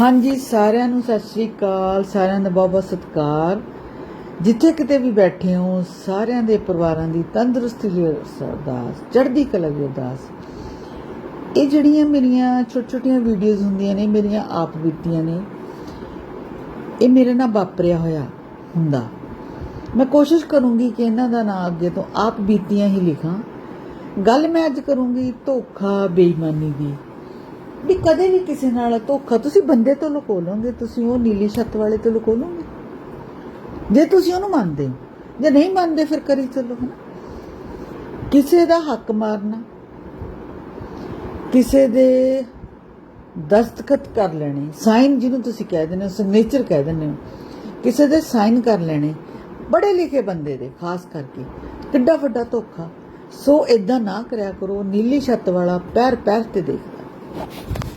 ਹਾਂਜੀ, ਸਾਰਿਆਂ ਨੂੰ ਸਤਿ ਸ੍ਰੀ ਅਕਾਲ, ਸਾਰਿਆਂ ਦਾ ਬਹੁਤ ਬਹੁਤ ਸਤਿਕਾਰ। ਜਿੱਥੇ ਕਿਤੇ ਵੀ ਬੈਠੇ ਹੋ, ਸਾਰਿਆਂ ਦੇ ਪਰਿਵਾਰਾਂ ਦੀ ਤੰਦਰੁਸਤੀ ਲਈ ਅਰਦਾਸ, ਚੜ੍ਹਦੀ ਕਲਾ ਦੀ ਅਰਦਾਸ। ਇਹ ਜਿਹੜੀਆਂ ਮੇਰੀਆਂ ਛੋਟੀਆਂ ਛੋਟੀਆਂ ਵੀਡੀਓਜ਼ ਹੁੰਦੀਆਂ ਨੇ, ਮੇਰੀਆਂ ਆਪ ਬੀਤੀਆਂ ਨੇ, ਇਹ ਮੇਰੇ ਨਾਲ ਵਾਪਰਿਆ ਹੋਇਆ ਹੁੰਦਾ। ਮੈਂ ਕੋਸ਼ਿਸ਼ ਕਰੂੰਗੀ ਕਿ ਇਹਨਾਂ ਦਾ ਨਾਂ ਅੱਗੇ ਤੋਂ ਆਪ ਬੀਤੀਆਂ ਹੀ ਲਿਖਾਂ। ਗੱਲ ਮੈਂ ਅੱਜ ਕਰੂੰਗੀ ਧੋਖਾ, ਬੇਈਮਾਨੀ ਦੀ। ਵੀ ਕਦੇ ਵੀ ਕਿਸੇ ਨਾਲ ਧੋਖਾ, ਤੁਸੀਂ ਬੰਦੇ ਤੋਂ ਲੁਕੋ ਲਓਗੇ ਤੁਸੀਂ ਉਹ ਨੀਲੀ ਛੱਤ ਵਾਲੇ ਤੋਂ ਲੁਕੋ ਲਓਗੇ ਜੇ ਤੁਸੀਂ ਉਹਨੂੰ ਮੰਨਦੇ ਹੋ, ਜੇ ਨਹੀਂ ਮੰਨਦੇ ਫਿਰ ਕਰੀ ਚੱਲੋ, ਹਨਾ? ਕਿਸੇ ਦਾ ਹੱਕ ਮਾਰਨਾ, ਕਿਸੇ ਦੇ ਦਸਤਖਤ ਕਰ ਲੈਣੇ, ਸਾਈਨ ਜਿਹਨੂੰ ਤੁਸੀਂ ਕਹਿ ਦਿੰਦੇ ਹੋ ਸਿਗਨੇਚਰ ਕਹਿ ਦਿੰਦੇ ਹੋ, ਕਿਸੇ ਦੇ ਸਾਈਨ ਕਰ ਲੈਣੇ ਬੜੇ ਲਿਖੇ ਬੰਦੇ ਦੇ, ਖਾਸ ਕਰਕੇ, ਕਿੱਡਾ ਵੱਡਾ ਧੋਖਾ। ਸੋ ਇਦਾਂ ਨਾ ਕਰਿਆ ਕਰੋ, ਨੀਲੀ ਛੱਤ ਵਾਲਾ ਪੈਰ ਪੈਰ ਤੇ ਦੇਖਦਾ Thank you.